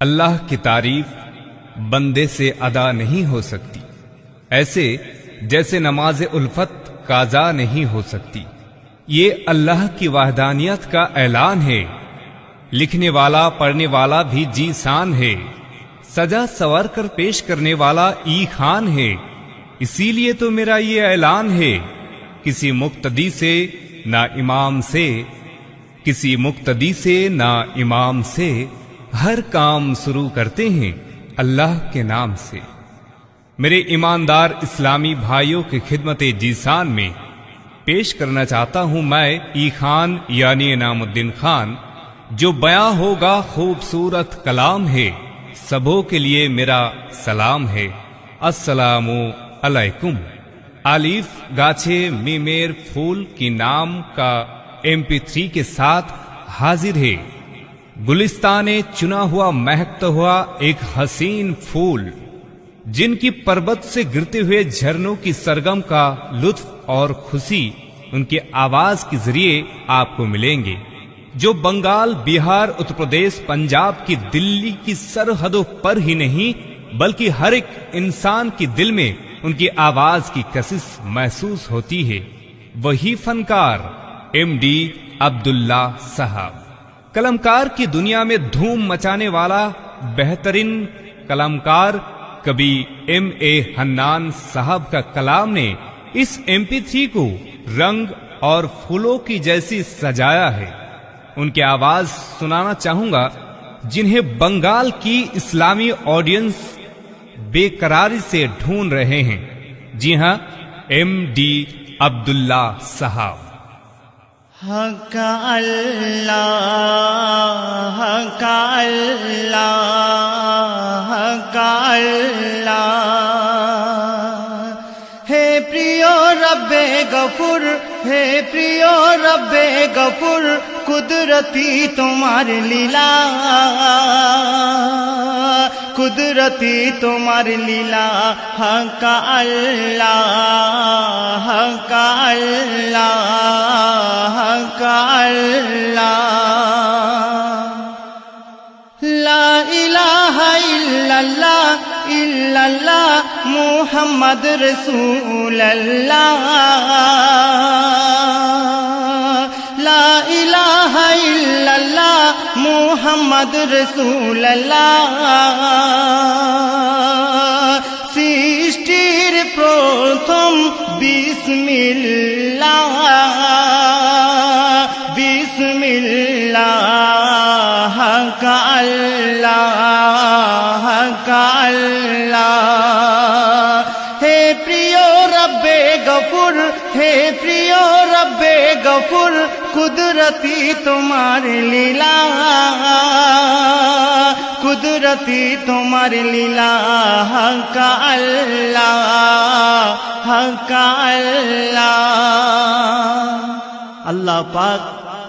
اللہ کی تعریف بندے سے ادا نہیں ہو سکتی۔ ایسے جیسے نماز الفت قضا نہیں ہو سکتی۔ یہ اللہ کی وحدانیت کا اعلان ہے۔ لکھنے والا، پڑھنے والا بھی جی سان ہے۔ سجا سوار کر پیش کرنے والا ای خان ہے۔ اسی لیے تو میرا یہ اعلان ہے۔ کسی مقتدی سے نہ امام سے، کسی مقتدی سے نہ امام سے ہر کام شروع کرتے ہیں اللہ کے نام سے۔ میرے ایماندار اسلامی بھائیوں کی خدمت جیسان میں پیش کرنا چاہتا ہوں میں ای خان یعنی انعام الدین خان، جو بیاں ہوگا خوبصورت کلام ہے سبوں کے لیے میرا سلام ہے۔ السلام علیکم۔ علیف گاچھے میمیر پھول کی نام کا ایم پی تھری کے ساتھ حاضر ہے۔ گلستان چنا ہوا، مہکتا ہوا ایک حسین پھول، جن کی پربت سے گرتے ہوئے جھرنوں کی سرگم کا لطف اور خوشی ان کے آواز کے ذریعے آپ کو ملیں گے۔ جو بنگال، بہار، اتر پردیش، پنجاب کی دلی کی سرحدوں پر ہی نہیں، بلکہ ہر ایک انسان کے دل میں ان کی آواز کی کشش محسوس ہوتی ہے۔ وہی فنکار، ایم ڈی عبداللہ صاحب۔ کلمکار کی دنیا میں دھوم مچانے والا بہترین کلمکار کبھی ایم اے ہنان صاحب کا کلام نے اس ایم پی تھری کو رنگ اور پھولوں کی جیسی سجایا ہے۔ ان کی آواز سنانا چاہوں گا جنہیں بنگال کی اسلامی آڈینس بے قراری سے ڈھونڈ رہے ہیں۔ جی ہاں ایم ڈی عبداللہ صاحب۔ হক আল্লাহ হক হে প্রিয় রব্বে গফুর হে প্রিয় রব্বে গফুর কুদরতি তোমার লীলা। কুদরতি তোমার লীলা হক আল্লাহ হক আল্লাহ হক আল্লাহ লা ইলাহা ইল্লাল্লাহ ইল্লাল্লাহ মুহাম্মদ রাসূলুল্লাহ লা ইলাহা ইল্লাল্লাহ মুহাম্মদ রাসূলুল্লাহ সৃষ্টির বিসমিল্লাহ বিসমিল্লাহ হক আল্লাহ হে প্রিয় রব্বে গফুর, হে প্রিয় রব্বে গফুর, কুদরতি তোমার লীলা। কুদরতি তোমার লীলা, হক আল্লাহ হক আল্লাহ। আল্লাহ পাক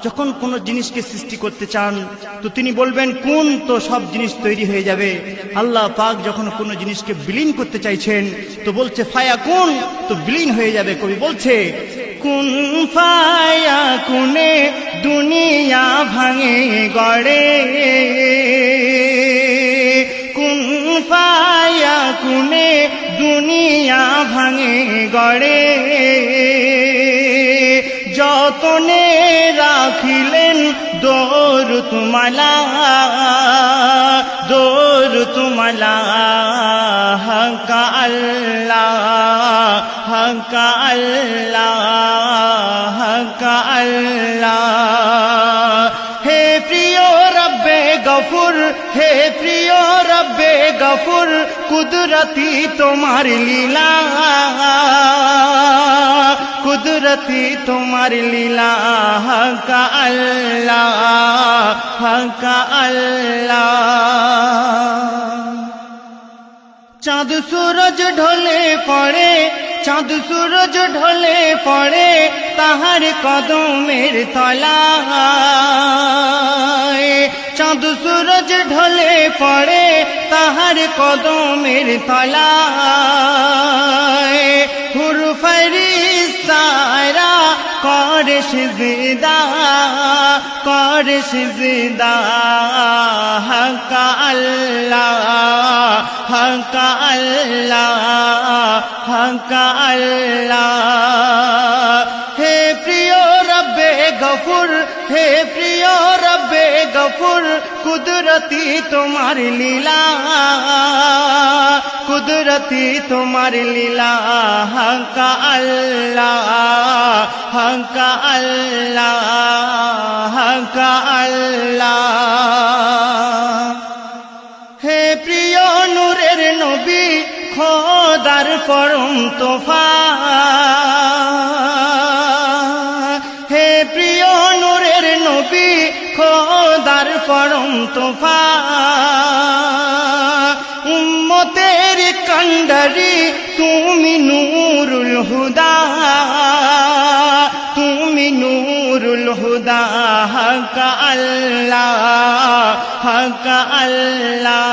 যখন কোন জিনিসকে সৃষ্টি করতে চান, তো তিনি বলবেন, কোন তো সব জিনিস তৈরি হয়ে যাবে? আল্লাহ পাক যখন কোনো জিনিসকে বিলীন করতে চাইছেন, তো বলছে, ফায়া কোন? তো বিলীন হয়ে যাবে, কবি বলছে, কোন ফায়া কোনে দুনিয়া ভাঙে গড়ে? দুনিয়া ভাঙে গড়ে। যতনে রাখিলেন দোর তুমালা দোর তুমালা হক আল্লাহ হক আল্লাহ হক আল্লাহ। প্রিয় রব্বে গফুর, কুদরতি তোমার লীলা। কুদরতি তোমার লীলা, হক আল্লাহ হক আল্লাহ। চাঁদ সূরজ ঢলে পড়ে, চাঁদ সূরজ ঢলে পড়ে তাহার কদমের তলায়। চাঁদ সূরজ ঢলে পড়ে তাহার কদমের তলায়। হুর ফরিস্তারা করে সিজদা করে সিজদা হক আল্লাহ হক আল্লাহ। গফুর। হে প্রিয় রব্বে গফুর, কুদরতি তোমার লীলা। কুদরতি তোমার লীলা হকা আল্লাহ হকা আল্লাহ হকা আল্লাহ। হে প্রিয় নূরের নবী, খোদার পরম তোফা। পরম তোফা। উম্মতের কন্ডরি তুমি নূরুল হুদা। তুমি নূরুল হুদা হক আল্লাহ হক আল্লাহ।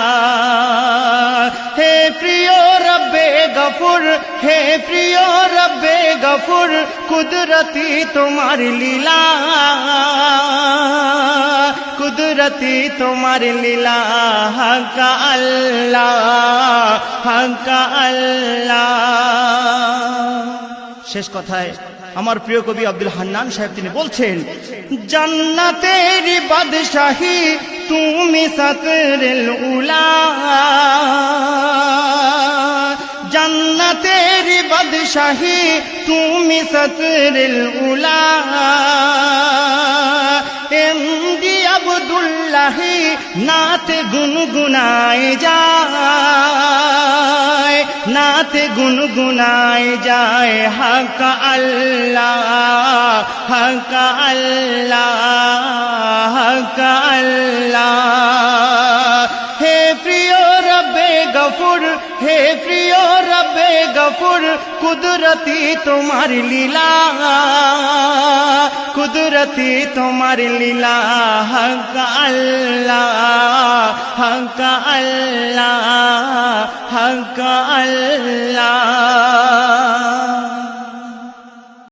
গফুর কুদরতি তোমার লীলা। কুদরতি তোমার লীলা হক আল্লাহ হক আল্লাহ। শেষ কথায়, আমার প্রিয় কবি আব্দুল হান্নান সাহেব তিনি বলছেন, জান্নাতের বাদশাহী তুমি সাতরেল উলা। বাদশাহী, তুমি সতরেল উলা। এমডি আবদুল্লাহি, নাতে গুনগুনায় যায়, নাতে গুনগুনায় যায়। হক আল্লাহ হক আল্লাহ, হক গফুর কুদরতি তোমার লীলা কুদরতি তোমার লীলা হক আল্লাহ হক আল্লাহ হক